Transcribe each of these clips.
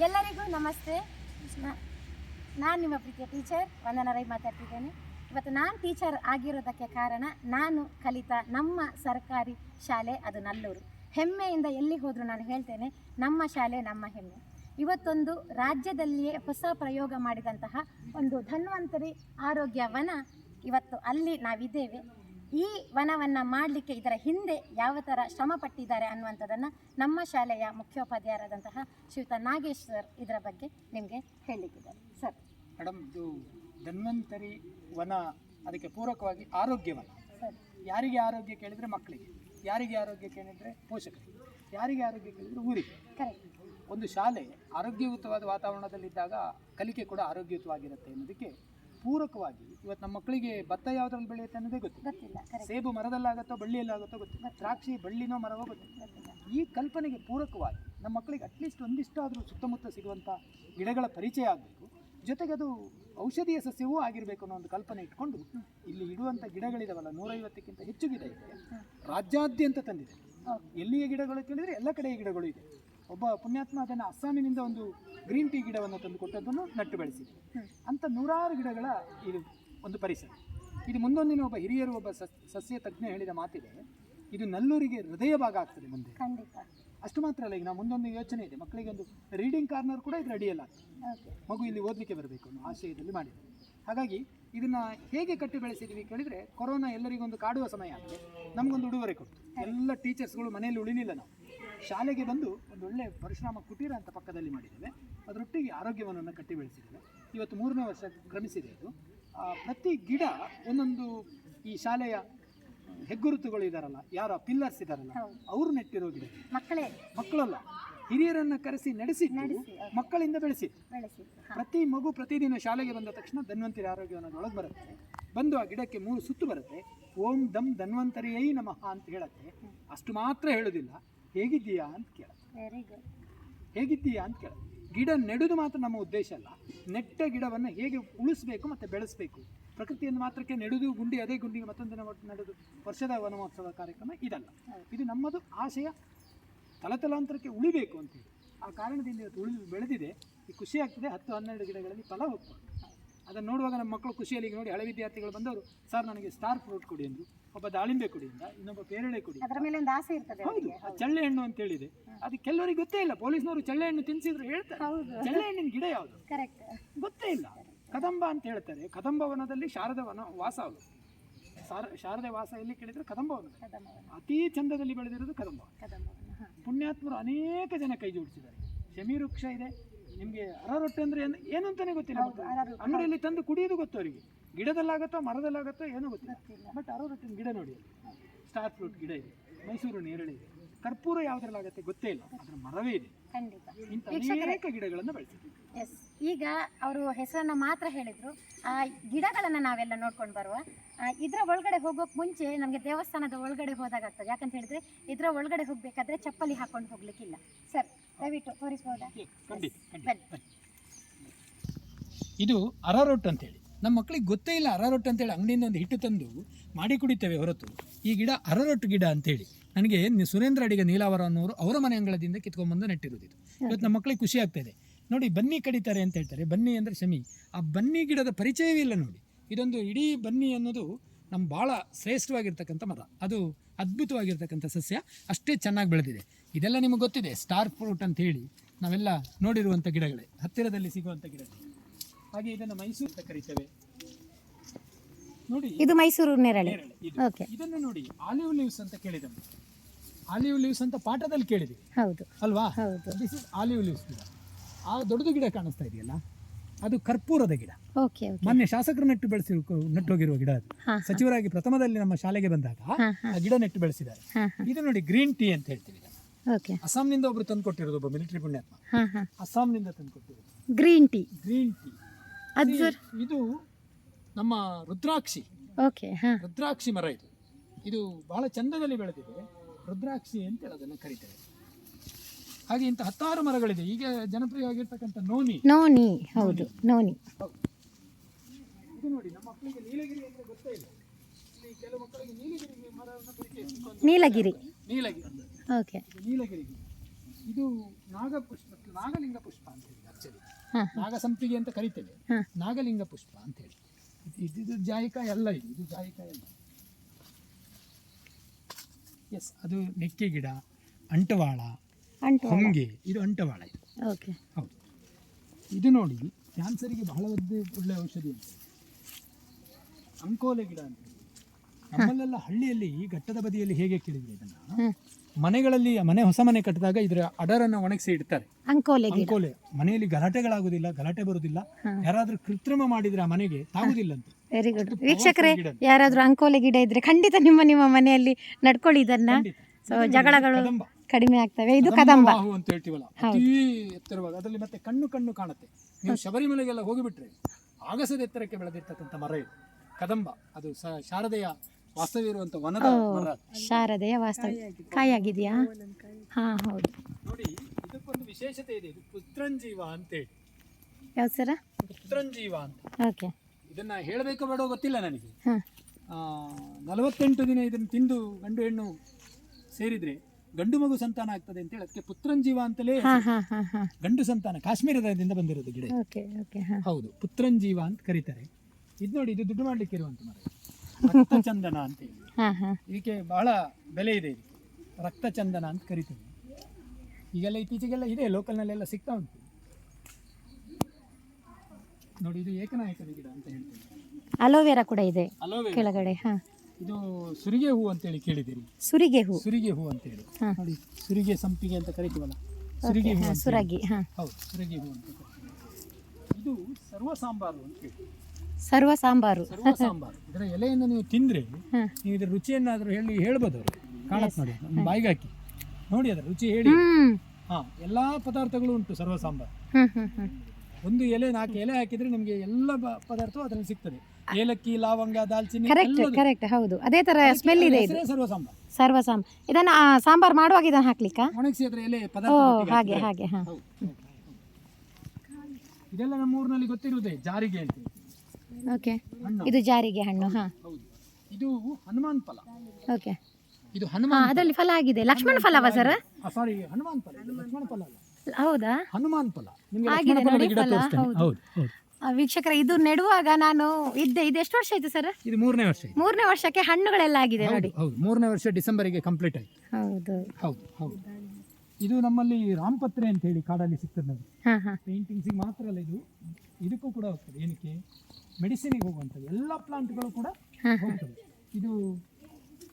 ಎಲ್ಲರಿಗೂ ನಮಸ್ತೆ. ನಾನು ನಿಮ್ಮ ಪ್ರೀತಿಯ ಟೀಚರ್, ವಂದನಾ ರೈ ಮಾತಾಡ್ತಿದ್ದೇನೆ. ಇವತ್ತು ನಾನು ಟೀಚರ್ ಆಗಿರೋದಕ್ಕೆ ಕಾರಣ ನಾನು ಕಲಿತ ನಮ್ಮ ಸರ್ಕಾರಿ ಶಾಲೆ ಅದು ನಲ್ಲೂರು. ಹೆಮ್ಮೆಯಿಂದ ಎಲ್ಲಿ ಹೋದರೂ ನಾನು ಹೇಳ್ತೇನೆ, ನಮ್ಮ ಶಾಲೆ ನಮ್ಮ ಹೆಮ್ಮೆ. ಇವತ್ತೊಂದು ರಾಜ್ಯದಲ್ಲಿಯೇ ಹೊಸ ಪ್ರಯೋಗ ಮಾಡಿದಂತಹ ಒಂದು ಧನ್ವಂತರಿ ಆರೋಗ್ಯವನ ಇವತ್ತು ಅಲ್ಲಿ ನಾವಿದ್ದೇವೆ. ಈ ವನವನ್ನು ಮಾಡಲಿಕ್ಕೆ ಇದರ ಹಿಂದೆ ಯಾವ ಥರ ಶ್ರಮ ಪಟ್ಟಿದ್ದಾರೆ ಅನ್ನುವಂಥದ್ದನ್ನು ನಮ್ಮ ಶಾಲೆಯ ಮುಖ್ಯೋಪಾಧ್ಯಾಯರಾದಂತಹ ಶ್ರೀಯುತ ನಾಗೇಶ್ ಸರ್ ಇದರ ಬಗ್ಗೆ ನಿಮಗೆ ಹೇಳಲಿಕ್ಕಿದ್ದಾರೆ ಸರ್. ಮೇಡಮ್ ಇದು ಧನ್ವಂತರಿ ವನ ಅದಕ್ಕೆ ಪೂರಕವಾಗಿ ಆರೋಗ್ಯ ವನ. ಸರ್. ಯಾರಿಗೆ ಆರೋಗ್ಯ ಕೇಳಿದರೆ ಮಕ್ಕಳಿಗೆ ಯಾರಿಗೆ ಆರೋಗ್ಯ ಕೇಳಿದರೆ ಪೋಷಕರಿಗೆ ಯಾರಿಗೆ ಆರೋಗ್ಯ ಕೇಳಿದರೆ ಊರಿಗೆ. ಕರೆಕ್ಟ್. ಒಂದು ಶಾಲೆ ಆರೋಗ್ಯಯುತವಾದ ವಾತಾವರಣದಲ್ಲಿದ್ದಾಗ ಕಲಿಕೆ ಕೂಡ ಆರೋಗ್ಯಯುತವಾಗಿರುತ್ತೆ ಅನ್ನೋದಕ್ಕೆ ಪೂರಕವಾಗಿ ಇವತ್ತು ನಮ್ಮ ಮಕ್ಕಳಿಗೆ ಭತ್ತ ಯಾವ್ದ್ರಲ್ಲಿ ಬೆಳೆಯುತ್ತೆ ಅನ್ನೋದೇ ಗೊತ್ತಿಲ್ಲ. ಸೇಬು ಮರದಲ್ಲಾಗುತ್ತೋ ಬಳ್ಳಿಯಲ್ಲಾಗುತ್ತೋ ಗೊತ್ತಿಲ್ಲ. ದ್ರಾಕ್ಷಿ ಬಳ್ಳಿನೋ ಮರವೋ ಗೊತ್ತಿಲ್ಲ. ಈ ಕಲ್ಪನೆಗೆ ಪೂರಕವಾಗಿ ನಮ್ಮ ಮಕ್ಕಳಿಗೆ ಅಟ್ಲೀಸ್ಟ್ ಒಂದಿಷ್ಟಾದರೂ ಸುತ್ತಮುತ್ತ ಸಿಗುವಂಥ ಗಿಡಗಳ ಪರಿಚಯ ಆಗಬೇಕು. ಜೊತೆಗೆ ಅದು ಔಷಧೀಯ ಸಸ್ಯವೂ ಆಗಿರಬೇಕು ಅನ್ನೋ ಒಂದು ಕಲ್ಪನೆ ಇಟ್ಕೊಂಡು ಇಲ್ಲಿ ಇಡುವಂಥ ಗಿಡಗಳಿದಾವಲ್ಲ ನೂರೈವತ್ತಕ್ಕಿಂತ ಹೆಚ್ಚು ಗಿಡ ಇದೆ. ರಾಜ್ಯಾದ್ಯಂತ ತಂದಿದೆ. ಎಲ್ಲಿಯ ಗಿಡಗಳು ಕೇಳಿದರೆ ಎಲ್ಲ ಕಡೆಯ ಗಿಡಗಳು ಇದೆ. ಒಬ್ಬ ಪುಣ್ಯಾತ್ಮ ಅದನ್ನು ಅಸ್ಸಾಮಿನಿಂದ ಒಂದು ಗ್ರೀನ್ ಟೀ ಗಿಡವನ್ನು ತಂದು ಕೊಟ್ಟದ್ದನ್ನು ನಟ್ಟು ಬೆಳೆಸಿದೆ ಅಂಥ ನೂರಾರು ಗಿಡಗಳ ಇದು ಒಂದು ಪರಿಸರ. ಇದು ಮುಂದೊಂದಿನ ಒಬ್ಬ ಹಿರಿಯರು ಒಬ್ಬ ಸಸ್- ಸಸ್ಯ ತಜ್ಞ ಹೇಳಿದ ಮಾತಿದೆ ಇದು ನಲ್ಲೂರಿಗೆ ಹೃದಯ ಭಾಗ ಆಗ್ತದೆ ಮುಂದೆ. ಖಂಡಿತ. ಅಷ್ಟು ಮಾತ್ರ ಅಲ್ಲ ಈಗ ನಾವು ಮುಂದೊಂದು ಯೋಚನೆ ಇದೆ ಮಕ್ಕಳಿಗೆ ಒಂದು ರೀಡಿಂಗ್ ಕಾರ್ನರ್ ಕೂಡ ಇದು ರೆಡಿಯಲ್ಲ ಮಗು ಇಲ್ಲಿ ಓದಲಿಕ್ಕೆ ಬರಬೇಕು ಅನ್ನೋ ಆಶಯದಲ್ಲಿ ಮಾಡಿದೆ. ಹಾಗಾಗಿ ಇದನ್ನ ಹೇಗೆ ಕಟ್ಟಿ ಬೆಳೆಸಿದ್ವಿ ಕೇಳಿದ್ರೆ ಕೊರೋನಾ ಎಲ್ಲರಿಗೂ ಒಂದು ಕಾಡುವ ಸಮಯ ಆಗಿದೆ. ನಮಗೊಂದು ಉಡುಗೊರೆ ಕೊಟ್ಟು ಎಲ್ಲ ಟೀಚರ್ಸ್ಗಳು ಮನೆಯಲ್ಲಿ ಉಳಿಲಿಲ್ಲ ನಾವು. ಶಾಲೆಗೆ ಬಂದು ಒಂದು ಒಳ್ಳೆ ಪರಶುರಾಮ ಕುಟೀರ ಅಂತ ಪಕ್ಕದಲ್ಲಿ ಮಾಡಿದ್ದೇವೆ. ಅದರೊಟ್ಟಿಗೆ ಆರೋಗ್ಯವನ್ನು ಕಟ್ಟಿ ಬೆಳೆಸಿದ್ದೇವೆ. ಇವತ್ತು ಮೂರನೇ ವರ್ಷ ಕ್ರಮಿಸಿದೆ ಅದು. ಪ್ರತಿ ಗಿಡ ಒಂದೊಂದು ಈ ಶಾಲೆಯ ಹೆಗ್ಗುರುತುಗಳು ಇದಾರಲ್ಲ ಯಾರ ಪಿಲ್ಲರ್ಸ್ ಇದಾರಲ್ಲ ಅವ್ರು ಅವರು ನೆಟ್ಟಿರೋ ಗಿಡ ಮಕ್ಕಳೇ. ಮಕ್ಕಳಲ್ಲ. ಹಿರಿಯರನ್ನ ಕರೆಸಿ ನಡೆಸಿ ಮಕ್ಕಳಿಂದ ಬೆಳೆಸಿ. ಪ್ರತಿ ಮಗು ಪ್ರತಿದಿನ ಶಾಲೆಗೆ ಬಂದ ತಕ್ಷಣ ಧನ್ವಂತರಿ ಆರೋಗ್ಯವನ್ನು ಒಳಗೆ ಬರುತ್ತೆ. ಬಂದು ಆ ಗಿಡಕ್ಕೆ ಮೂರು ಸುತ್ತು ಬರುತ್ತೆ. ಓಂ ದಮ್ ಧನ್ವಂತರಿಯೈ ನಮಃ ಅಂತ ಹೇಳುತ್ತೆ. ಅಷ್ಟು ಮಾತ್ರ ಹೇಳೋದಿಲ್ಲ. ಹೇಗಿದ್ದೀಯಾ ಅಂತ ಕೇಳುತ್ತೆ. ಹೇಗಿದ್ದೀಯಾ ಅಂತ ಕೇಳ ಗಿಡ ನೆಡುದು ಮಾತ್ರ ನಮ್ಮ ಉದ್ದೇಶ ಅಲ್ಲ. ನೆಟ್ಟ ಗಿಡವನ್ನು ಹೇಗೆ ಉಳಿಸ್ಬೇಕು ಮತ್ತು ಬೆಳೆಸಬೇಕು. ಪ್ರಕೃತಿಯನ್ನು ಮಾತ್ರಕ್ಕೆ ನೆಡುದು ಗುಂಡಿ ಅದೇ ಗುಂಡಿಗೆ ಮತ್ತೊಂದು ನೆಡುದು ವರ್ಷದ ವನಮಹೋತ್ಸವ ಕಾರ್ಯಕ್ರಮ ಇದಲ್ಲ. ಇದು ನಮ್ಮದು ಆಶಯ ತಲತಲಾಂತರಕ್ಕೆ ಉಳಿಬೇಕು ಅಂತೇಳಿ ಆ ಕಾರಣದಿಂದ ಇವತ್ತು ಉಳಿದು ಬೆಳೆದಿದೆ. ಈ ಖುಷಿ ಆಗ್ತದೆ. ಹತ್ತು ಹನ್ನೆರಡು ಗಿಡಗಳಲ್ಲಿ ಫಲ ಹೋಗ್ತದೆ. ಅದನ್ನು ನೋಡುವಾಗ ನಮ್ಮ ಮಕ್ಕಳು ಖುಷಿಯಲ್ಲಿ ಈಗ ನೋಡಿ ಹಳೆ ವಿದ್ಯಾರ್ಥಿಗಳು ಬಂದವರು ಸರ್ ನನಗೆ ಸ್ಟಾರ್ ಫ್ರೂಟ್ ಕೊಡಿ ಅಂದರು. ಒಬ್ಬ ದಾಳಿಂಬೆ ಕೊಡಿ ಅಂತ ಇನ್ನೊಬ್ಬ ಪೇರಳೆ ಕೊಡಿ ಅದರ ಮೇಲೆ ಒಂದು ಆಸೆ ಇರ್ತದೆ ಹೌದು ಆ ಚಳ್ಳೆ ಹಣ್ಣು ಅಂತ ಹೇಳಿದೆ. ಅದು ಕೆಲವರಿಗೆ ಗೊತ್ತೇ ಇಲ್ಲ. ಪೊಲೀಸ್ನವರು ಚಳ್ಳೆ ಹಣ್ಣು ತಿನ್ಸಿದ್ರು ಹೇಳ್ತಾರೆ. ಹೌದು. ಚಳ್ಳೆ ಹಣ್ಣಿನ ಗಿಡ ಯಾವುದು? ಕರೆಕ್ಟ್ ಗೊತ್ತೇ ಇಲ್ಲ. ಕದಂಬ ಅಂತ ಹೇಳ್ತಾರೆ. ಕದಂಬ ವನದಲ್ಲಿ ಶಾರದ ವನ ವಾಸ ಅದು. ಸಾರ ಶಾರದೆ ವಾಸ ಎಲ್ಲಿ ಕೇಳಿದ್ರೆ ಕದಂಬ ವನ. ಅತೀ ಚಂದದಲ್ಲಿ ಬೆಳೆದಿರೋದು ಕದಂಬ ಪುಣ್ಯಾತ್ಮರು ಅನೇಕ ಜನ ಕೈ ಜೋಡಿಸಿದ್ದಾರೆ. ಶಮಿ ವೃಕ್ಷ ಇದೆ. ನಿಮಗೆ ಅರರೊಟ್ಟೆ ಅಂದರೆ ಏನು ಗೊತ್ತಿಲ್ಲ ಮಕ್ಕಳಿಗೆ. ಅರರೊಟ್ಟೆ. ಅಂಗಡಿಯಲ್ಲಿ ತಂದು ಕುಡಿಯೋದು ಗೊತ್ತು ಅವರಿಗೆ. ಗಿಡದಲ್ಲಾಗತ್ತೋ ಮರದಲ್ಲಾಗತ್ತೋ ಏನೋ ಗೊತ್ತಿಲ್ಲ. ಬಟ್ ಬಟ್ ಅರರೊಟ್ಟಿನ ಗಿಡ ನೋಡಿ. ಸ್ಟಾರ್ ಫ್ರೂಟ್ ಗಿಡ ಇದೆ. ಮೈಸೂರು ನೇರಳೆ ಇದೆ. ಕರ್ಪೂರ ಯಾವುದ್ರಲ್ಲಾಗತ್ತೆ ಗೊತ್ತೇ ಇಲ್ಲ. ಅದರ ಮರವೇ ಇದೆ. ಇಂಥ ಅನೇಕ ಗಿಡಗಳನ್ನು ಬೆಳೆಸಿದ್ದೀವಿ. ಈಗ ಅವರು ಹೆಸರನ್ನು ಮಾತ್ರ ಹೇಳಿದರು. ಆ ಗಿಡಗಳನ್ನು ನಾವೆಲ್ಲ ನೋಡ್ಕೊಂಡು ಬರುವ. ಇದರ ಒಳಗಡೆ ಹೋಗೋಕೆ ಮುಂಚೆ ನಮಗೆ ದೇವಸ್ಥಾನದ ಒಳಗಡೆ ಹೋದಾಗ ಆಗ್ತದೆ ಯಾಕಂತ ಹೇಳಿದ್ರೆ ಇದರ ಒಳಗಡೆ ಹೋಗಬೇಕಾದ್ರೆ ಚಪ್ಪಲಿ ಹಾಕೊಂಡು ಹೋಗ್ಲಿಕ್ಕಿಲ್ಲ. ಸರ್ ದಯವಿಟ್ಟು ತೋರಿಸ್ಬೋದಾ? ಇದು ಅರಾರೊಟ್ಟು ಅಂತೇಳಿ. ನಮ್ಮ ಮಕ್ಕಳಿಗೆ ಗೊತ್ತೇ ಇಲ್ಲ ಅರಾರೊಟ್ಟು ಅಂತೇಳಿ ಅಂಗಡಿಯಿಂದ ಒಂದು ಹಿಟ್ಟು ತಂದು ಮಾಡಿ ಕುಡಿತೇವೆ ಹೊರತು. ಈ ಗಿಡ ಅರರೊಟ್ಟು ಗಿಡ ಅಂತೇಳಿ. ನನಗೆ ಸುರೇಂದ್ರ ಅಡಿಗೆ ನೀಲಾವರ ಅನ್ನೋರು ಅವರ ಮನೆ ಅಂಗಳದಿಂದ ಕಿತ್ಕೊಂಡ್ಬಂದು ನೆಟ್ಟಿರೋದು ಇದು. ಇವತ್ತು ನಮ್ಮ ಮಕ್ಕಳಿಗೆ ಖುಷಿ ಆಗ್ತಾಯಿದೆ ನೋಡಿ ಬನ್ನಿ ಕಡಿತಾರೆ ಅಂತ ಹೇಳ್ತಾರೆ. ಬನ್ನಿ ಅಂದರೆ ಶಮಿ. ಆ ಬನ್ನಿ ಗಿಡದ ಪರಿಚಯವೇ ಇಲ್ಲ ನೋಡಿ. ಇದೊಂದು ಇಡೀ ಬನ್ನಿ ಅನ್ನೋದು ನಮ್ಮ ಭಾಳ ಶ್ರೇಷ್ಠವಾಗಿರ್ತಕ್ಕಂಥ ಮರ. ಅದು ಅದ್ಭುತವಾಗಿರ್ತಕ್ಕಂಥ ಸಸ್ಯ. ಅಷ್ಟೇ ಚೆನ್ನಾಗಿ ಬೆಳೆದಿದೆ. ಇದೆಲ್ಲ ನಿಮಗೆ ಗೊತ್ತಿದೆ ಸ್ಟಾರ್ ಫ್ರೂಟ್ ಅಂತ ಹೇಳಿ ನಾವೆಲ್ಲ ನೋಡಿರುವಂಥ ಗಿಡಗಳೇ. ಹತ್ತಿರದಲ್ಲಿ ಸಿಗುವಂಥ ಗಿಡಗಳು. ಹಾಗೆ ಇದನ್ನು ಮೈಸೂರು ಅಂತ ಕರಿತೇವೆ. ನೋಡಿ ಇದು ಮೈಸೂರು ನೇರಳೆ. ಓಕೆ ಇದನ್ನು ನೋಡಿ ಆಲಿವ್ ಲೀವ್ಸ್ ಅಂತ ಕೇಳಿದನು ಆಲಿವ್ ಲೀವ್ಸ್ ಅಂತ ಪಾಠದಲ್ಲಿ ಕೇಳಿದೆ ಹೌದು. ಅಲ್ವಾ? ದಿಸ್ ಇಸ್ ಆಲಿವ್ ಲೀವ್ಸ್ ಗಿಡ. ಆ ದೊಡ್ಡದು ಗಿಡ ಕಾಣಿಸ್ತಾ ಇದೆಯಲ್ಲ? ಅದು ಕರ್ಪೂರದ ಗಿಡ. ಓಕೆ ಮೊನ್ನೆ ಶಾಸಕರು ನೆಟ್ಟು ಬೆಳೆಸಿ ನೆಟ್ಟೋಗಿರುವ ಗಿಡ ಅದು. ಸಚಿವರಾಗಿ ಪ್ರಥಮದಲ್ಲಿ ನಮ್ಮ ಶಾಲೆಗೆ ಬಂದಾಗ ಆ ಗಿಡ ನೆಟ್ಟು ಬೆಳೆಸಿದ್ದಾರೆ. ಇದು ನೋಡಿ ಗ್ರೀನ್ ಟೀ ಅಂತ ಹೇಳ್ತೀವಿ ಅಸ್ಸಾಂನಿಂದ ಒಬ್ರು ತಂದು ಕೊಟ್ಟಿರೋದು ಒಬ್ಬ ಮಿಲಿಟರಿ ಪುಣ್ಯಾತ್ಮ. ಅಸ್ಸಾಂನಿಂದ ತಂದು ಕೊಟ್ಟಿರೋದು ಗ್ರೀನ್ ಟೀ ಗ್ರೀನ್ ಟೀ ಇದು ನಮ್ಮ ರುದ್ರಾಕ್ಷಿ. ಓಕೆ ರುದ್ರಾಕ್ಷಿ ಮರ ಇದು. ಇದು ಬಹಳ ಚಂದದಲ್ಲಿ ಬೆಳೆದಿದೆ. ರುದ್ರಾಕ್ಷಿ ಅಂತ ಅದನ್ನು ಕರಿತೇವೆ ಹಾಗೆ ಇಂಥ ಹತ್ತಾರು ಮರಗಳಿದೆ. ಈಗ ಜನಪ್ರಿಯವಾಗಿರ್ತಕ್ಕಂಥ ನೋನಿ. ನೋನಿ ಹೌದು ನೋನಿ. ಇದು ನೋಡಿ ನಮ್ಮ ಮಕ್ಕಳಿಗೆ ನೀಲಗಿರಿ ಅಂತ ಗೊತ್ತೇ ಇಲ್ಲ. ಇಲ್ಲಿ ಕೆಲವು ಮಕ್ಕಳಿಗೆ ನೀಲಗಿರಿ ಮರವನ್ನು ಪರಿಚಯಿಸಿಕೊಂಡು ನೀಲಗಿರಿ. ನೀಲಗಿರಿ. ಓಕೆ. ಇದು ನೀಲಗಿರಿ. ಇದು ನಾಗ ಪುಷ್ಪ ನಾಗಲಿಂಗ ಪುಷ್ಪ ಅಂತ ಹೇಳಿ ಆಕ್ಚುಲಿ ಹಾ ನಾಗ ಸಂಪಿಗೆ ಅಂತ ಕರಿತೇವೆ. ನಾಗಲಿಂಗ ಪುಷ್ಪ ಅಂತ ಹೇಳಿ. ಇದು ಇದು ಜಾಯಿಕಾಯಿ ಅಲ್ಲ ಇದು. ಇದು ಅಲ್ಲ ಎಸ್ ಅದು ನೆಕ್ಕೆ ಗಿಡ ಅಂಟವಾಳ ಅಂಟು ಹೊಂಗೆ ಇದು ಅಂಟವಾಳ ಇದು. ಓಕೆ. ಹೌದು. ಇದು ನೋಡಿ ಕ್ಯಾನ್ಸರಿಗೆ ಬಹಳ ಒಳ್ಳೆ ಔಷಧಿ ಅಂತ. ಅಂಕೋಲೆ ಗಿಡ ಅಂತ. ನಮ್ಮಲ್ಲೆಲ್ಲ ಹಳ್ಳಿಯಲ್ಲಿ ಘಟ್ಟದ ಬದಿಯಲ್ಲಿ ಹೇಗೆ ಕೇಳಿದ್ರೆ ಇದನ್ನ? ಮನೆಗಳಲ್ಲಿ ಮನೆ ಹೊಸ ಮನೆ ಕಟ್ಟಿದಾಗ ಇದರ ಅಡರನ್ನು ಒಣಗಿಸಿ ಇಡ್ತಾರೆ. ಅಂಕೋಲೆ ಅಂಕೋಲೆ. ಮನೆಯಲ್ಲಿ ಗಲಾಟೆಗಳಾಗುದಿಲ್ಲ ಗಲಾಟೆ ಬರುದಿಲ್ಲ. ಯಾರಾದ್ರೂ ಕೃತ್ರಿಮ ಮಾಡಿದ್ರೆ ಆ ಮನೆಗೆ ತಾಗುದಿಲ್ಲ ಅಂತ. ವೆರಿ ಗುಡ್ ವೀಕ್ಷಕರೇ ಯಾರಾದ್ರೂ ಅಂಕೋಲೆ ಗಿಡ ಇದ್ರೆ ಖಂಡಿತ ನಿಮ್ಮ ನಿಮ್ಮ ಮನೆಯಲ್ಲಿ ನಡ್ಕೊಳ್ಳಿ ಇದನ್ನ. ಸೊ ಜಗಳಗಳು. ಕಡಿಮೆ ಆಗ್ತವೆ. ಇದು ಕದಂಬ. ಬಾಹು ಅಂತ ಹೇಳ್ತೀವಲ್ಲ ಅತಿ ಎತ್ತರವಾಗಿ ಅದರಲ್ಲಿ ಮತ್ತೆ ಕಣ್ಣು ಕಣ್ಣು ಕಾಣುತ್ತೆ. ನೀವು ಶಬರಿಮಲೆಗೆಲ್ಲ ಹೋಗಿಬಿಟ್ರೆ ಆಗಸದ ಎತ್ತರಕ್ಕೆ ಬೆಳೆದಿರ್ತಕ್ಕಂಥ ಮರ ಇದು. ಕದಂಬ ಅದು ಸ- ಶಾರದೆಯ ವಾಸ್ತವ್ಯ ಇರುವಂತ ವನದ ಮರ. ಅದು. ಶಾರದೆಯ ವಾಸ್ತವ್ಯ. ಕಾಯಾಗಿದೆಯಾ? ಹಾ ಹೌದು. ನೋಡಿ ಇದಕ್ಕೊಂದು ವಿಶೇಷತೆ ಇದೆ. ಇದು ಪುತ್ರಂಜೀವ ಅಂತೇಳಿ ಯಾವ್ದು ಸರ? ಪುತ್ರಂಜೀವ ಅಂತ. ಓಕೆ. ಇದನ್ನ ಹೇಳಬೇಕು ಬೇಡೋ ಗೊತ್ತಿಲ್ಲ ನನಗೆ. ಹಾಂ. ಆ, ನಲವತ್ತೆಂಟು ದಿನ ಇದನ್ನು ತಿಂದು ಗಂಡು ಹೆಣ್ಣು ಸೇರಿದ್ರೆ ಗಂಡು ಮಗು ಸಂತಾನ ಆಗ್ತದೆ ಅಂತ ಹೇಳಿ ಅದಕ್ಕೆ ಪುತ್ರಂಜೀವ ಅಂತಲೇ ಗಂಡು ಸಂತಾನ ಕಾಶ್ಮೀರದಿಂದ ಬಂದಿರೋದು ಗಿಡ ಹೌದು ಪುತ್ರಂಜೀವ ಅಂತ ಕರೀತಾರೆ. ಇದು ನೋಡಿ ಇದು ದುಡ್ಡು ಮಾಡ್ಲಿಕ್ಕೆ ಇರುವಂತ ಮರ. ರಕ್ತಚಂದನ ಅಂತ ಹೇಳಿ. ಇದಕ್ಕೆ ಬಹಳ ಬೆಲೆ ಇದೆ ರಕ್ತ ಚಂದನ ಅಂತ ಕರಿತೀವಿ ಈಗೆಲ್ಲ ಇತ್ತೀಚೆಗೆಲ್ಲ ಇದೆ ಲೋಕಲ್ನಲ್ಲೆಲ್ಲ ಸಿಗ್ತಾ ಉಂಟು. ನೋಡಿ ಇದು ಏಕನಾಯಕದ ಗಿಡ ಅಂತ ಹೇಳ್ತೀವಿ ಅಲೋವೆರಾ ಕೂಡ ಇದೆ ಕೆಳಗಡೆ ಹಾಂ. ಇದು ಸುರಿಗೆ ಹೂ ಅಂತೇಳಿ ಕೇಳಿದ್ದೀರಿ. ಸುರಿಗೆ ಹೂ. ಸುರಿಗೆ ಹೂ ಅಂತೇಳಿ. ಹೇಳಿ ನೋಡಿ ಸುರಿಗೆ ಸಂಪಿಗೆ ಅಂತ ಕರಿತೀವಲ್ಲ? ಸುರಿಗೆ ಹೂ ಹಾಂ ಅಂತ ಸುರಗಿ ಹಾಂ. ಹೌದು ಸುರಿಗೆ ಹೂ ಅಂತ ಕರಿತೀವಿ. ಇದು ಸರ್ವ ಸಾಂಬಾರು ಅಂತ ಹೇಳಿ ಸರ್ವ ಸಾಂಬಾರು. ಸರ್ವ ಸಾಂಬಾರು. ಇದರ ಎಲೆಯನ್ನು ನೀವು ತಿಂದ್ರೆ ಹಾಂ. ನೀವು ಇದರ ರುಚಿಯನ್ನಾದ್ರೂ ಹೇಳಿ ಹೇಳ್ಬೋದು ಅವರು. ಕಾಣತ್ ನೋಡಿ ಬಾಯಿಗೆ ಹಾಕಿ ನೋಡಿ ಅದರ ರುಚಿ ಹೇಳಿ. ಹಾ ಎಲ್ಲಾ ಪದಾರ್ಥಗಳು ಉಂಟು ಸರ್ವ ಸಾಂಬಾರು. ಒಂದು ಎಲೆ ನಾಲ್ಕು ಎಲೆ ಹಾಕಿದ್ರೆ ನಿಮಗೆ ಎಲ್ಲ ಬ- ಪದಾರ್ಥವು ಅದರಲ್ಲಿ ಸಿಗ್ತದೆ. ಏಲಕ್ಕಿ ಲವಂಗ ದಾಲ್ಚಿನ್ನಿ ಕರೆಕ್ಟ್ ಎಲ್ಲದು. ಕರೆಕ್ಟ್ ಹೌದು. ಅದೇ ಥರ ಸ್ಮೆಲ್ ಇದೆ ಇದು. ಹೆಸರೇ ಸರ್ವ ಸಾಂಬಾರು. ಸರ್ವ ಸಾಂಬ ಇದನ್ನ ಆ, ಸಾಂಬಾರ್ ಮಾಡುವಾಗ ಇದನ್ನ ಹಾಕ್ಲಿಕ್ಕಾ? ಒಣಗಿಸಿ ಅದರ ಎಲೆ ಓ ಪದಾರ್ಥ ಒಟ್ಟಿಗೆ ಹಾಗೆ ಹಾಗೆ ಹಾಂ. ಹೌದು. ಇದೆಲ್ಲ ನಮ್ಮ ಊರಿನಲ್ಲಿ ಗೊತ್ತಿರುವುದೇ ಜಾರಿಗೆ ಅಂತ. ಓಕೆ ಹಣ್ಣು. ಇದು ಜಾರಿಗೆ ಹಣ್ಣು ಹಾ. ಹೌದು ಇದು ಹನುಮಾನ್ ಫಲ. ಓಕೆ ಇದು ಹಾಂ ಹನುಮಾನ್ ಅದರಲ್ಲಿ ಫಲ ಆಗಿದೆ. ಲಕ್ಷ್ಮಣ ಫಲವ ಸರ್? ಸಾರಿ ಹನುಮಾನ್ ಫಲ. ಇದು ಲಕ್ಷ್ಮಣ ಫಲ ಅಲ್ಲ. ಹೌದಾ? ಹನುಮಾನ್ ಫಲ. ನಿಮಗೆ ಆಗಿದೆ ಲಕ್ಷ್ಮಣ ಫಲದ ನೋಡಿ ಗಿಡ ಫಲ, ತೋರಿಸ್ತೇನೆ. ಹೌದು. ಹೌದು. ವೀಕ್ಷಕರೇ ಇದು ನೆಡುವಾಗ ನಾನು ಇದ್ದೆ ಇದು ಎಷ್ಟು ವರ್ಷ ಆಯ್ತು ಸರ್? ಇದು ಮೂರನೇ ವರ್ಷ ಇದು. ಮೂರನೇ ವರ್ಷಕ್ಕೆ ಹಣ್ಣುಗಳೆಲ್ಲ ಆಗಿದೆ ನೋಡಿ. ಹೌದು. ಹೌದು ಮೂರನೇ ವರ್ಷ ಡಿಸೆಂಬರಿಗೆ ಕಂಪ್ಲೀಟ್ ಆಯ್ತು. ಹೌದು. ಹೌದು ಹೌದು. ಇದು ನಮ್ಮಲ್ಲಿ ರಾಮಪತ್ರೆ ಅಂತ ಹೇಳಿ ಕಾಡಲ್ಲಿ ಸಿಗ್ತದೆ ನೋಡಿ. ಹಾಂ ಹಾಂ. ಪೇಂಟಿಂಗ್ಸಿಗೆ ಮಾತ್ರ ಅಲ್ಲ ಇದು. ಇದಕ್ಕೂ ಕೂಡ ಹೋಗ್ತದೆ. ಏನಕ್ಕೆ? ಮೆಡಿಸಿನಿಗೆ ಹೋಗುವಂಥದ್ದು. ಎಲ್ಲ ಪ್ಲಾಂಟ್ಗಳು ಕೂಡ ಹಾಂ ಹೋಗ್ತದೆ. ಇದು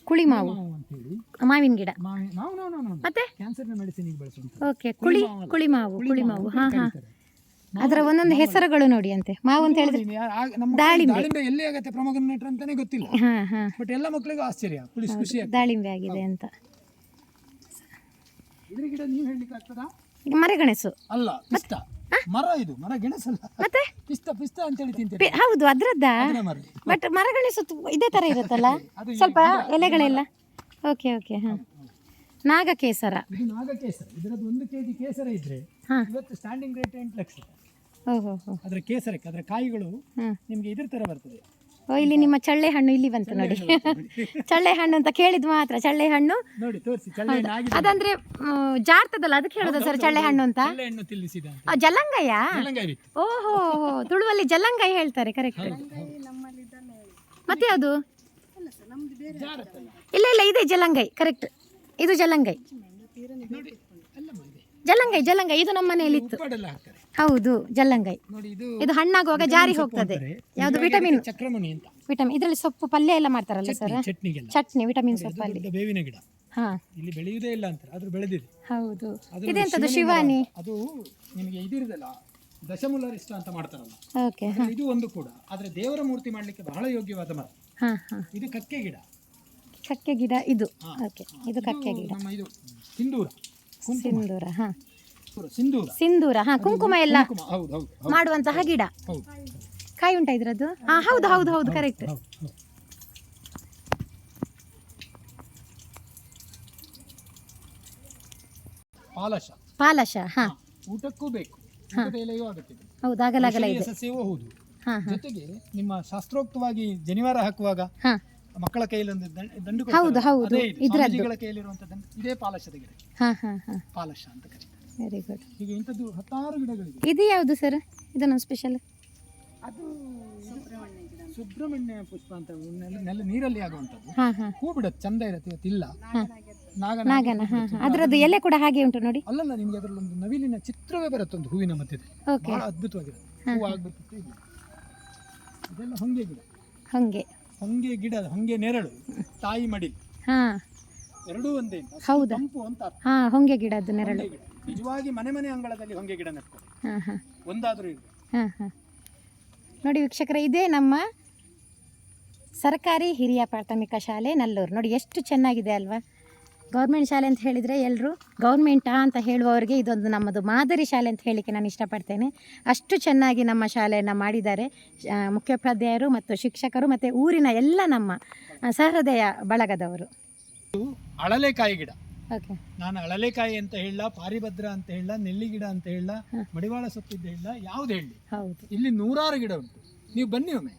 ಕುಳಿ ಮಾವು. ಮಾವು ಅಂತ ಹೇಳಿ. ಮಾವಿನ ಗಿಡ. ಮಾವಿ- ನಾವು ನಾವು ನಾವು ಮತ್ತೆ? ಕ್ಯಾನ್ಸರ್ನ ಮೆಡಿಸಿನಿಗೆ ಬಳಸುವಂಥದ್ದು. ಓಕೆ ಕುಳಿ. ಕುಳಿ ಮಾವು ಕುಳಿ ಮಾವು. ಹಾಂ ಹಾಂ. ಕರೀತಾರೆ. ಅದರ ಒಂದೊಂದು ಹೆಸರುಗಳು ನೋಡಿ ಅಂತೆ. ಮಾವು ಅಂತ ಹೇಳಿದ್ರೆ ದಾಳಿಂಬೆ. ದಾಳಿಂಬೆ ಎಲ್ಲಿ ಆಗುತ್ತೆ? ಪ್ರಮೋಗನೇಟರ್ ಅಂತಾನೆ ಗೊತ್ತಿಲ್ಲ. ಹಾಂ ಹಾಂ. ಬಟ್ ಎಲ್ಲ ಮಕ್ಕಳಿಗೂ ಆಶ್ಚರ್ಯ ಖುಷಿ ಖುಷಿ ಆಗ್ತದೆ. ದಾಳಿಂಬೆ ಆಗಿದೆ ಅಂತ. ಇದ್ರ ಗಿಡ ನೀವು ಹೇಳಲಿಕ್ಕೆ ಆಗ್ತದಾ? ಈಗ ಮರೆಗಣಸು ಅಲ್ಲ ಪಿಸ್ತ. ಮರ ಇದು ಮರ ಗೆಣಸಲ್ಲ. ಮತ್ತೆ? ಪಿಸ್ತ ಪಿಸ್ತ ಅಂತೇಳಿ ಹೇಳಿ ಪೆ- ಹೌದು ಅದ್ರದ್ದ. ಬಟ್ ಮರ. ಬಟ್ ಮರಗೆಣಸು ತು- ಇದೇ ತರ ಇರುತ್ತಲ್ಲ? ಸ್ವಲ್ಪ ಎಲೆಗಳೆಲ್ಲ? ಓಕೆ ಓಕೆ ಹಾಂ. ನಾಗಕೇಸರ. ಇದು ಕೇಸರ ಇದರದ್ದು ಒಂದು ಕೆಜಿ ಕೇಸರ ಇದ್ರೆ ಹಾಂ. ಇವತ್ತು ಸ್ಟ್ಯಾಂಡಿಂಗ್ ರೇಟ್ ಎಂಟು ಲಕ್ಷ. ಓಹೋ ಹೋ. ಅದರ ಕೇಸರಕ್ಕೆ ಅದರ ಕಾಯಿಗಳು ಹಾಂ. ನಿಮ್ಗೆ ಇದ್ರ ತರ ಬರ್ತದೆ. ಓ ಇಲ್ಲಿ ನಿಮ್ಮ ಚಳ್ಳೆ ಹಣ್ಣು ಇಲ್ಲಿ ಬಂತು ನೋಡಿ. ಚಳ್ಳೆ ಹಣ್ಣು ಅಂತ ಕೇಳಿದ್ ಮಾತ್ರ ಚಳ್ಳೆ ಹಣ್ಣು ನೋಡಿ ತೋರಿಸಿ ಚಳ್ಳೆ ಹಣ್ಣು ಆಗಿದೆ. ಅದಂದ್ರೆ ಮ್, ಜಾರ್ತದಲ್ಲ ಅದಕ್ಕೆ ಹೇಳುದ ಸರ್ ಚಳ್ಳೆ ಹಣ್ಣು ಅಂತ? ಚಳ್ಳೆ ಹಣ್ಣು ತಿಲ್ಲಿಸಿದ ಅಂತ. ಆ, ಜಲಂಗಯ್ಯ? ಬಿತ್ತು. ಓಹೋ ತುಳುವಲ್ಲಿ ಜಲಂಗೈ ಹೇಳ್ತಾರೆ ಕರೆಕ್ಟ್ ಮತ್ತೆ ಯಾವುದು? ಜಾರತ್ತಲ್ಲ. ಇಲ್ಲ ಇಲ್ಲ ಇದೆ ಜಲಂಗೈ ಕರೆಕ್ಟ್ ಇದು ಜಲಂಗೈ. ಜಲಂಗೈ ಜಲಂಗೈ ಇದು ನಮ್ಮ ಮನೆಯಲ್ಲಿ ಇತ್ತು ಹೌದು ಜಲಂಗೈ. ಇದು ಹಣ್ಣಾಗುವಾಗ ಜಾರಿ ಹೋಗ್ತದೆ. ಯಾವುದು ವಿಟಮಿನ್? ವಿಟಮಿನ್ ಇದರಲ್ಲಿ ಸೊಪ್ಪು ಪಲ್ಯ ಎಲ್ಲ ಮಾಡ್ತಾರಲ್ಲ ಸರ್? ಚಟ್ನಿ, ಚಟ್ನಿ ವಿಟಮಿನ್ ಸೊಪ್ಪು ಸೊಪ್ಪಲ್ಲಿ ಬೇವಿನ ಗಿಡ. ಇಲ್ಲಿ ಬೆಳೆಯುವುದೇ ಇಲ್ಲ ಅಂತ ಆದ್ರೂ ಬೆಳೆದಿದೆ. ಹೌದು. ಇದೆಂತದ್ದು ಶಿವಾನಿ? ಅದು ನಿಮಗೆ ಇದಿರುದಲ್ಲ ದಶಮೂಲರಿಷ್ಟ ಅಂತ ಮಾಡ್ತಾರಲ್ಲ. ಓಕೆ ಇದು ಒಂದು ಕೂಡ ಆದ್ರೆ ದೇವರ ಮೂರ್ತಿ ಮಾಡ್ಲಿಕ್ಕೆ ಬಹಳ ಯೋಗ್ಯವಾದ ಮರ. ಇದು ಕಕ್ಕೆ ಗಿಡ. ಕಕ್ಕೆ ಗಿಡ ಇದು. ಓಕೆ ಇದು ಕಕ್ಕೆ ಗಿಡ. ನಮ್ಮ ಇದು ಸಿಂಧೂರ ಕುಂಕುಮ. ಸಿಂಧೂರ ಹಾ. ಸಿಂಧೂರ. ಸಿಂಧೂರ ಹಾ ಕುಂಕುಮ ಎಲ್ಲ ಕುಂಕುಮ ಹೌದು ಹೌದು ಹೌದು. ಮಾಡುವಂತಹ ಗಿಡ. ಹೌದು. ಕಾಯಿ ಉಂಟಾ ಇದ್ರದ್ದು? ಹಾ ಹೌದು ಹೌದು ಹೌದು ಕರೆಕ್ಟ್ ಹೌದು ಹೌದು ಪಾಲಶ. ಪಾಲಶ ಹಾ. ಊಟಕ್ಕೂ ಬೇಕು. ಊಟದ ಎಲೆಯೂ ಹೌದು ಅಗಲ ಇದೆ. ಸಸ್ಯವೂ ಹೌದು. ಹಾ ಹಾ. ಜೊತೆಗೆ ನಿಮ್ಮ ಶಾಸ್ತ್ರೋಕ್ತವಾಗಿ ಜನಿವಾರ ಹಾಕುವಾಗ ಹಾ. ಮಕ್ಕಳ ಕೈಯಲ್ಲಿ ಒಂದು ದಂಡ- ದಂಡು ಹೌದು, ಕೊಡ್ತಾರೆ. ಹೌದು. ಅದೇ ಇದು. ಇದ್ರದ್ದು. ಸ್ವಾಮೀಜಿಗಳ ಕೈಯಲ್ಲಿರುವಂಥ ದಂಡ. ಇದೇ ಪಾಲಶದ ಗಿಡ ಹಾಂ ಹಾಂ ಹಾಂ. ಪಾಲಶ ಅಂತ ಕರೀತಾರೆ. ವೆರಿ ಗುಡ್ ಹೀಗೆ ಇಂಥದ್ದು ಹತ್ತಾರು ಗಿಡಗಳಿವೆ. ಇದು ಯಾವುದು ಸರ್? ಇದನ್ನು ಸ್ಪೆಷಲ್ ಅದು ಸುಬ್ರಹ್ಮಣ್ಯ ಪುಷ್ಪ ಅಂತ ನೆಲ ನೆಲ ನೀರಲ್ಲಿ ಆಗುವಂಥದ್ದು. ಹಾಂ ಹಾಂ. ಹೂ ಬಿಡುತ್ತೆ ಚಂದ ಇರುತ್ತೆ ಇವತ್ತಿಲ್ಲ ನಾಗನ ನಾಗನ ಹಾಂ. ಹಾಂ ಅದರದ್ದು ಎಲೆ ಕೂಡ ಹಾಗೆ ಉಂಟು ನೋಡಿ. ಅಲ್ಲಲ್ಲ ನಿಮ್ಗೆ ಅದರಲ್ಲೊಂದು ನವಿಲಿನ ಚಿತ್ರವೇ ಬರುತ್ತೆ ಒಂದು ಹೂವಿನ ಮಧ್ಯದಲ್ಲಿ. ಓಕೆ ಬಹಳ ಅದ್ಭುತವಾಗಿದೆ ಹೂ ಆಗ್ಬಿಟ್ಟು ಇಲ್ಲ ಇದೆಲ್ಲ ಹೊಂಗೆ ಗಿಡ. ಹಾಗೆ. ಹೊಂಗೆ ಗಿಡ ಹೊಂಗೆ ನೆರಳು ತಾಯಿ ಮಡಿ ಹಾಂ. ಎರಡೂ ಒಂದೇ ಹೌದಾ? ತಂಪು ಅಂತ ಅರ್ಥ. ಹಾಂ ಹೊಂಗೆ ಗಿಡದ್ದು ನೆರಳು. ಹೊಂಗೆ ಗಿಡ. ನಿಜವಾಗಿ ಮನೆ ಮನೆ ಅಂಗಳದಲ್ಲಿ ಹೊಂಗೆ ಗಿಡ ನೆಟ್ಕೊಳ್ಳಿ ಹಾಂ ಹಾಂ. ಒಂದಾದರೂ ಇದೆ ಹಾಂ ಹಾಂ. ನೋಡಿ ವೀಕ್ಷಕರೇ ಇದೇ ನಮ್ಮ ಸರ್ಕಾರಿ ಹಿರಿಯ ಪ್ರಾಥಮಿಕ ಶಾಲೆ ನಲ್ಲೂರು. ನೋಡಿ ಎಷ್ಟು ಚೆನ್ನಾಗಿದೆ ಅಲ್ವಾ? ಗೌರ್ಮೆಂಟ್ ಶಾಲೆ ಅಂತ ಹೇಳಿದರೆ ಎಲ್ಲರೂ ಗೌರ್ಮೆಂಟಾ ಅಂತ ಹೇಳುವವರಿಗೆ ಇದೊಂದು ನಮ್ಮದು ಮಾದರಿ ಶಾಲೆ ಅಂತ ಹೇಳಲಿಕ್ಕೆ ನಾನು ಇಷ್ಟಪಡ್ತೇನೆ. ಅಷ್ಟು ಚೆನ್ನಾಗಿ ನಮ್ಮ ಶಾಲೆಯನ್ನು ಮಾಡಿದ್ದಾರೆ. ಮುಖ್ಯೋಪಾಧ್ಯಾಯರು ಮತ್ತು ಶಿಕ್ಷಕರು ಮತ್ತು ಊರಿನ ಎಲ್ಲ ನಮ್ಮ ಸಹೃದಯ ಬಳಗದವರು. ಅಳಲೆಕಾಯಿ ಗಿಡ. ಓಕೆ. ನಾನು ಅಳಲೆಕಾಯಿ ಅಂತ ಹೇಳ ಪಾರಿಭದ್ರ ಅಂತ ಹೇಳ ನೆಲ್ಲಿ ಗಿಡ ಅಂತ ಹೇಳ. ಮಡಿವಾಳ ಸೊಪ್ಪಿದ್ದ ಹೇಳ ಯಾವ್ದು ಹೇಳಿ. ಹೌದು. ಇಲ್ಲಿ ನೂರಾರು ಗಿಡ ಉಂಟು. ನೀವು ಬನ್ನಿ ಒಮ್ಮೆ.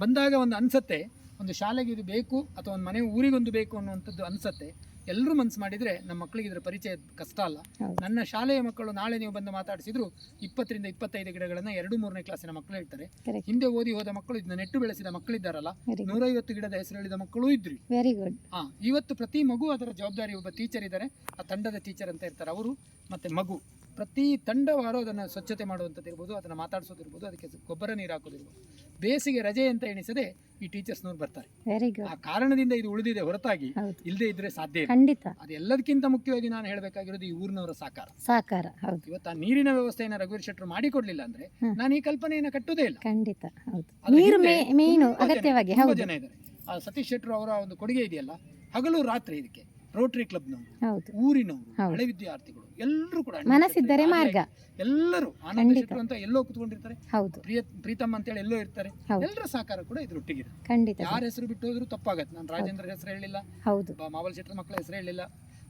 ಬಂದಾಗ ಒಂದು ಅನ್ಸತ್ತೆ ಒಂದು ಶಾಲೆಗೆ ಇದು ಬೇಕು ಅಥವಾ ಒಂದು ಮನೆ ಊರಿಗೊಂದು ಬೇಕು ಅನ್ನುವಂಥದ್ದು ಅನ್ಸತ್ತೆ. ಎಲ್ಲರೂ ಮನ್ಸು ಮಾಡಿದರೆ ನಮ್ಮ ಮಕ್ಕಳಿಗೆ ಇದರ ಪರಿಚಯ ಕಷ್ಟ ಅಲ್ಲ. ನನ್ನ ಶಾಲೆಯ ಮಕ್ಕಳು ನಾಳೆ ನೀವು ಬಂದು ಮಾತಾಡಿಸಿದ್ರು ಇಪ್ಪತ್ತರಿಂದ ಇಪ್ಪತ್ತೈದು ಗಿಡಗಳನ್ನು ಎರಡು ಮೂರನೇ ಕ್ಲಾಸಿನ ಮಕ್ಕಳು ಇರ್ತಾರೆ. ಹಿಂದೆ ಓದಿ ಹೋದ ಮಕ್ಕಳು ಇದನ್ನ ನೆಟ್ಟು ಬೆಳೆಸಿದ ಮಕ್ಕಳಿದ್ದಾರಲ್ಲ ನೂರೈವತ್ತು ಗಿಡದ ಹೆಸರು ಹೇಳಿದ ಮಕ್ಕಳು ಇದ್ರು. ವೆರಿ ಗುಡ್ ಹಾ ಇವತ್ತು ಪ್ರತಿ ಮಗು ಅದರ ಜವಾಬ್ದಾರಿ ಒಬ್ಬ ಟೀಚರ್ ಇದ್ದಾರೆ. ಆ ತಂಡದ ಟೀಚರ್ ಅಂತ ಇರ್ತಾರೆ ಅವರು ಮತ್ತೆ ಮಗು. ಪ್ರತಿ ತಂಡವಾರು ಅದನ್ನು ಸ್ವಚ್ಛತೆ ಮಾಡುವಂಥದ್ದು ಇರ್ಬೋದು ಅದನ್ನು ಮಾತಾಡಿಸೋದಿರ್ಬೋದು ಅದಕ್ಕೆ ಗೊಬ್ಬರ ನೀರು ಹಾಕೋದಿರ್ಬೋದು ಬೇಸಿಗೆ ರಜೆ ಅಂತ ಎಣಿಸದೆ ಈ ಟೀಚರ್ಸ್ನವ್ರು ಬರ್ತಾರೆ. ವೆರಿ ಗುಡ್ ಆ ಕಾರಣದಿಂದ ಇದು ಉಳಿದಿದೆ ಹೊರತಾಗಿ ಇಲ್ಲದೆ ಇದ್ರೆ ಸಾಧ್ಯ ಖಂಡಿತ. ಅದೆಲ್ಲದಕ್ಕಿಂತ ಮುಖ್ಯವಾಗಿ ನಾನು ಹೇಳಬೇಕಾಗಿರೋದು ಈ ಊರಿನವರ ಸಾಕಾರ. ಸಾಕಾರ ಹೌದು. ಇವತ್ತು ಆ ನೀರಿನ ವ್ಯವಸ್ಥೆಯನ್ನು ರಘುವೀರ್ ಶೆಟ್ಟರು ಮಾಡಿಕೊಡ್ಲಿಲ್ಲ ಅಂದ್ರೆ. ನಾನು ಈ ಕಲ್ಪನೆಯನ್ನು ಕಟ್ಟುವುದೇ ಇಲ್ಲ. ಖಂಡಿತ ಹೌದು. ನೀರು ಮೇನು ಜನ- ಅಗತ್ಯವಾಗಿ ಹೌದು. ಜನ ಇದ್ದಾರೆ. ಆ ಸತೀಶ್ ಶೆಟ್ಟರು ಅವರ ಒಂದು ಕೊಡುಗೆ ಇದೆಯಲ್ಲ ಹಗಲು ರಾತ್ರಿ ಇದಕ್ಕೆ. ರೋಟರಿ ಕ್ಲಬ್ನವರು ಊರಿನವರು ಹಳೆ ವಿದ್ಯಾರ್ಥಿಗಳು ಎಲ್ಲರೂ ಕೂಡ ಮನಸ್ಸಿದ್ದರೆ ಮಾರ್ಗ. ಎಲ್ಲರೂ ಆನಂದ ಅಂತ ಎಲ್ಲೋ ಕುತ್ಕೊಂಡಿರ್ತಾರೆ. ಹೌದು. ಅಂತ ಹೇಳಿ ಅಂತೇಳಿ ಎಲ್ಲೋ ಇರ್ತಾರೆ. ಎಲ್ಲರ ಸಹಕಾರ ಕೂಡ ಇದ್ರೊಟ್ಟಿಗೆ ಖಂಡಿತ ಯಾರ ಹೆಸರು ಬಿಟ್ಟು ಹೋದ್ರು ತಪ್ಪಾಗತ್ತೆ. ನಾನು ರಾಜೇಂದ್ರ ಹೆಸರು ಹೇಳಿಲ್ಲ ಹೌದು. ಮಾವಲ್ ಶೆಟ್ಟರ್ ಮಕ್ಕಳ ಹೆಸರು ಹೇಳಿಲ್ಲ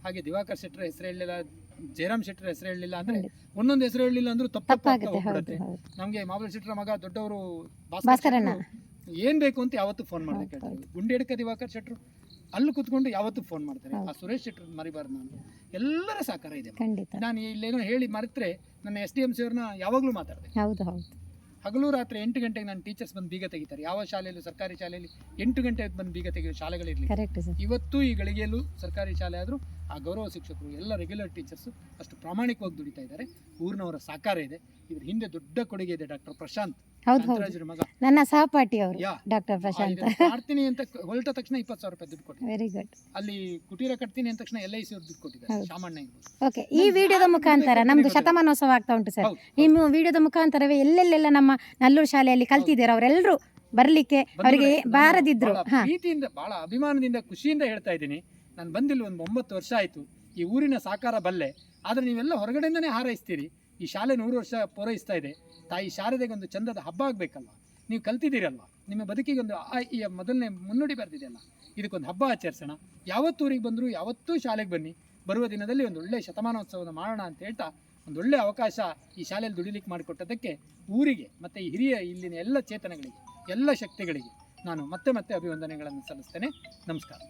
ಹಾಗೆ ದಿವಾಕರ್ ಶೆಟ್ಟರ್ ಹೆಸರು ಹೇಳಿಲ್ಲ ಜಯರಾಮ್ ಶೆಟ್ಟರ್ ಹೆಸರು ಹೇಳಿಲ್ಲ ಅಂದ್ರೆ. ಒಂದೊಂದು ಹೆಸರು ಹೇಳಿಲ್ಲ ಅಂದ್ರೂ ತಪ್ಪು ತಪ್ಪಾಗುತ್ತೆ. ನಮಗೆ ಮಾವಲ್ ಶೆಟ್ಟರ ಮಗ ದೊಡ್ಡವರು ಭಾಸ್ಕರಣ್ಣ. ಏನ್ ಬೇಕು ಅಂತ ಯಾವತ್ತು ಫೋನ್ ಹೇಳ್ತಾರೆ ಗುಂಡೆಡ್ಕ ದಿವಾಕರ್ ಶೆಟ್ರು ಅಲ್ಲಿ ಕುತ್ಕೊಂಡು ಯಾವತ್ತೂ ಫೋನ್ ಮಾಡ್ತಾರೆ. ಆ ಸುರೇಶ್ ಶೆಟ್ಟರ್ ಮರಿಬಾರ್ದು ನಾನು. ಎಲ್ಲರ ಸಹಕಾರ ಇದೆ ಖಂಡಿತ. ನಾನು ಇಲ್ಲೇನೋ ಹೇಳಿ ಮರೆತರೆ ನನ್ನ ಎಸ್ ಡಿ ಎಂ ಸಿ ಅವ್ರನ್ನ ಯಾವಾಗಲೂ ಮಾತಾಡಿದೆ ಹೌದು ಹೌದು. ಹಗಲು ರಾತ್ರಿ ಎಂಟು ಗಂಟೆಗೆ ನಾನು ಟೀಚರ್ಸ್ ಬಂದು ಬೀಗ ತೆಗಿತಾರೆ. ಯಾವ ಶಾಲೆಯಲ್ಲೂ ಸರ್ಕಾರಿ ಶಾಲೆಯಲ್ಲಿ ಎಂಟು ಗಂಟೆ ಬಂದು ಬೀಗ ತೆಗೆಯೋ ಶಾಲೆಗಳಿರಲಿ ಕರೆಕ್ಟ್ ಸರ್ ಇವತ್ತು ಈ ಗಳಿಗೆಯಲ್ಲೂ ಸರ್ಕಾರಿ ಶಾಲೆ ಆದರೂ ಆ ಗೌರವ ಶಿಕ್ಷಕರು ಎಲ್ಲ ರೆಗ್ಯುಲರ್ ಟೀಚರ್ಸು ಅಷ್ಟು ಪ್ರಾಮಾಣಿಕವಾಗಿ ದುಡಿತಾ ಇದ್ದಾರೆ. ಊರಿನವರ ಸಹಕಾರ ಇದೆ. ಇದ್ರ ಹಿಂದೆ ದೊಡ್ಡ ಕೊಡುಗೆ ಇದೆ ಡಾಕ್ಟರ್ ಪ್ರಶಾಂತ್. ಹೌದು ಹೌದು. ಮಗ. ನನ್ನ ಸಹಪಾಠಿ ಅವರು ಯಾ. ಡಾಕ್ಟರ್ ಪ್ರಶಾಂತ್. ಮಾಡ್ತೀನಿ ಅಂತ ಹೊರಟ ತಕ್ಷಣ ಇಪ್ಪತ್ತು ಸಾವಿರ ರೂಪಾಯಿ ದುಡ್ಡು ಕೊಟ್ಟಿದ್ದಾರೆ ವೆರಿ ಗುಡ್ ಅಲ್ಲಿ ಕುಟೀರ ಕಟ್ತೀನಿ ಅಂದ ತಕ್ಷಣ ಎಲ್ ಐ ಸಿ ಅವ್ರು ದುಡ್ಡು ಕೊಟ್ಟಿದ್ದಾರೆ ಶಾಮಣ್ಣ ಇರ್ಬೋದು ಓಕೆ ಈ ವಿಡಿಯೋದ ಮುಖಾಂತರ ನಮ್ದು ಶತಮಾನೋತ್ಸವ ಆಗ್ತಾ ಉಂಟು ಸರ್. ನಿಮ್ಮ ವಿಡಿಯೋದ ಮುಖಾಂತರವೇ ಎಲ್ಲೆಲ್ಲೆಲ್ಲ ನಮ್ಮ ನಲ್ಲೂರು ಶಾಲೆಯಲ್ಲಿ ಕಲ್ತಿದ್ದೀರ ಅವರೆಲ್ಲರೂ ಬರ್ಲಿಕ್ಕೆ ಅವರಿಗೆ ಬಾರದಿದ್ರು. ಬಹಳ ಹಾ. ಪ್ರೀತಿಯಿಂದ ಬಹಳ ಅಭಿಮಾನದಿಂದ ಖುಷಿಯಿಂದ ಹೇಳ್ತಾ ಇದ್ದೀನಿ. ನಾನು ಬಂದಿಲ್ಲ ಒಂದು ಒಂಬತ್ತು ವರ್ಷ ಆಯಿತು. ಈ ಊರಿನ ಸಾಕಾರ ಬಲ್ಲೆ. ಆದರೆ ನೀವೆಲ್ಲ ಹೊರಗಡೆಯಿಂದನೇ ಹಾರೈಸ್ತೀರಿ. ಈ ಶಾಲೆ ನೂರು ವರ್ಷ ಪೂರೈಸ್ತಾ ಇದೆ. ತಾಯಿ ಶಾರದೆಗೆ ಒಂದು ಚಂದದ ಹಬ್ಬ ಆಗಬೇಕಲ್ವ? ನೀವು ಕಲ್ತಿದ್ದೀರಲ್ವ? ನಿಮ್ಮ ಬದುಕಿಗೆ ಒಂದು ಈ ಮೊದಲನೇ ಮುನ್ನುಡಿ ಬರೆದಿದೆಯಲ್ಲ, ಇದಕ್ಕೊಂದು ಹಬ್ಬ ಆಚರಿಸೋಣ. ಯಾವತ್ತು ಊರಿಗೆ ಬಂದರೂ ಯಾವತ್ತೂ ಶಾಲೆಗೆ ಬನ್ನಿ. ಬರುವ ದಿನದಲ್ಲಿ ಒಂದು ಒಳ್ಳೆಯ ಶತಮಾನೋತ್ಸವವನ್ನು ಮಾಡೋಣ ಅಂತ ಹೇಳ್ತಾ ಒಂದು ಒಳ್ಳೆಯ ಅವಕಾಶ ಈ ಶಾಲೆಯಲ್ಲಿ ದುಡಿಲಿಕ್ಕೆ ಮಾಡಿಕೊಟ್ಟದಕ್ಕೆ ಊರಿಗೆ ಮತ್ತು ಈ ಹಿರಿಯ ಇಲ್ಲಿನ ಎಲ್ಲ ಚೇತನಗಳಿಗೆ, ಎಲ್ಲ ಶಕ್ತಿಗಳಿಗೆ ನಾನು ಮತ್ತೆ ಮತ್ತೆ ಅಭಿವಂದನೆಗಳನ್ನು ಸಲ್ಲಿಸ್ತೇನೆ. ನಮಸ್ಕಾರ.